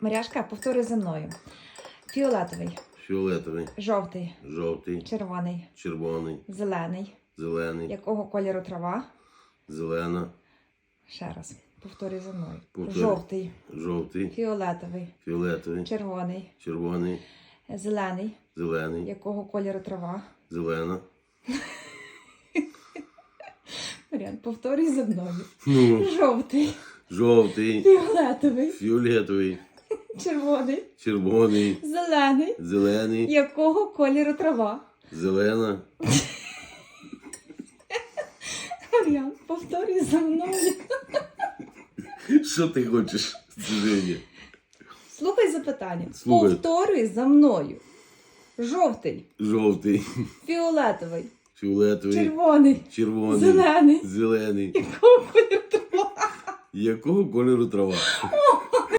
Маряшка, повтори за мною. Фіолетовий, фіолетовий, жовтий, жовтий, червоний, червоний, зелений. зелений, Якого кольору трава? зелена, Ще раз. Повторюй за мною. Повторюй. Жовтий, жовтий, фіолетовий, фіолетовий, червоний, червоний, зелений. зелений, Якого кольору трава? зелена. Маріан, повторюй за мною. Ну, Жовтий, жовтий, фіолетовий, фіолетовий, червоний, червоний, зелений. зелений, Якого кольору трава? зелена. Маріан, повторюй за мною. Що ти хочеш? Скажи Слухай запитання. Слухаю. Повторюй за мною. Жовтий, Жовтий, фіолетовий, фіолетовий, червоний, червоний, зелений. зелений. Якого кольору трава? Якого кольору трава?